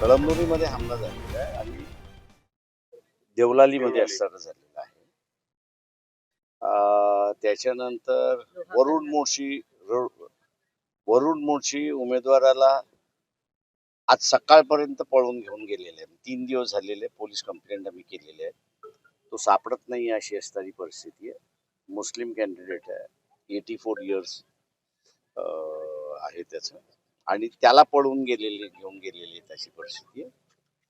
कळमनुरीमध्ये हमला झालेला आहे आणि देवलालीमध्ये असताना झालेला आहे. त्याच्यानंतर वरुण मोर्शी वरुण मोर्शी उमेदवाराला आज सकाळपर्यंत पळून घेऊन गेलेले आहे तीन दिवस झालेले पोलीस कंप्लेंट आम्ही केलेले आहे तो सापडत नाही अशी असणारी परिस्थिती आहे. मुस्लिम कॅन्डिडेट आहे. एटी फोर इयर्स आहे त्याचं. आणि त्याला पळून गेलेले घेऊन गेलेली तशी परिस्थिती आहे.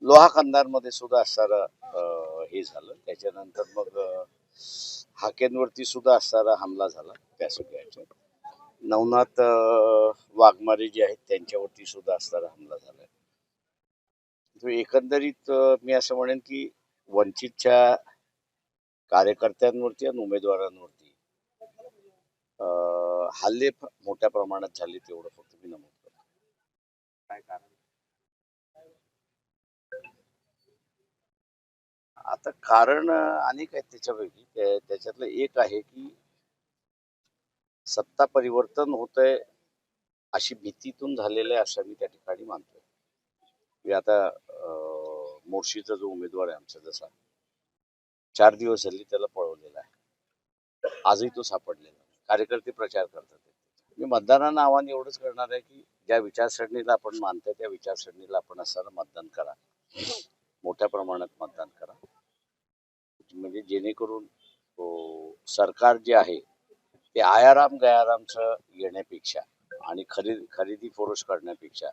लोहा कंदारमध्ये सुद्धा असणारं हे झालं. त्याच्यानंतर मग हाकेंवरती सुद्धा असणारा हमला झाला त्या सगळ्याच्या. नवनाथ वाघमारे जे आहेत त्यांच्यावरती सुद्धा असणारा हमला झाला. एकंदरीत मी असं म्हणेन की वंचितच्या कार्यकर्त्यांवरती आणि उमेदवारांवरती हल्ले फ- मोठ्या प्रमाणात झाले तेवढं फक्त मी नमूद काय कारण आता कारण अनेक आहेत त्याच्यापैकी. त्याच्यातलं एक आहे की सत्ता परिवर्तन होत आहे अशी भीतीतून झालेलं आहे असं मी त्या ठिकाणी मानतोय. की आता मोर्शीचा जो उमेदवार आहे आमचा जसा चार दिवस झाले त्याला पळवलेला आहे. आजही तो सापडलेला कार्यकर्ते प्रचार करतात मी मतदारांना आव्हान एवढंच करणार आहे की ज्या विचारसरणीला आपण मानतोय त्या विचारसरणीला आपण असताना मतदान करा मोठ्या प्रमाणात मतदान करा म्हणजे जेणेकरून सरकार जे आहे ते आयाराम गयारामचं येण्यापेक्षा आणि खरेदी खरेदी फोरोश करण्यापेक्षा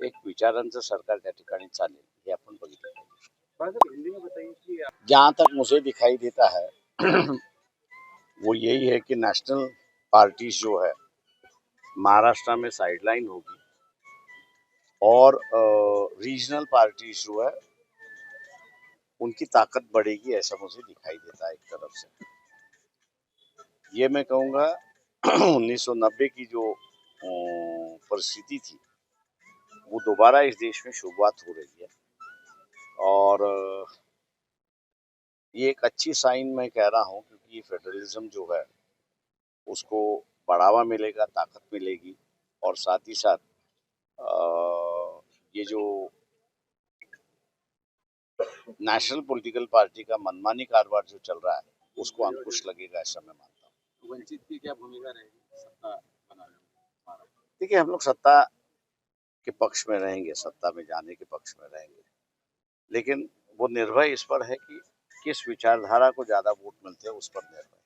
एक विचारांचं सरकार त्या ठिकाणी चालेल हे आपण बघितलं पाहिजे. जहाँ तक मुझे दिखाई देता है वो यही है कि नेशनल पार्टीज जो है महाराष्ट्र में साइडलाइन होगी। और रीजनल पार्टीज़ जो है। उनकी ताकत बढ़ेगी, ऐसा मुझे दिखाई देता है एक तरफ़ से। ये मैं कहूँगा 1990 की जो परिस्थिति थी, वो दोबारा इस देश में शुरुआत हो रही है। और, ये एक अच्छी साइन मैं कह रहा हूँ, क्योंकि ये फेडरलिज्म जो है, उसको बढ़ावा मिलेगा ताकत मिलेगी और साथ ही साथ ये जो नेशनल पॉलिटिकल पार्टी का मनमानी कारोबार जो चल रहा है उसको अंकुश लगेगा ऐसा मैं मानता हूँ। वंचित की क्या भूमिका रहेगी सत्ता देखिए हम लोग सत्ता के पक्ष में रहेंगे सत्ता में जाने के पक्ष में रहेंगे। लेकिन वो निर्भय इस पर है कि किस विचारधारा को ज़्यादा वोट मिलते हैं उस पर निर्भर।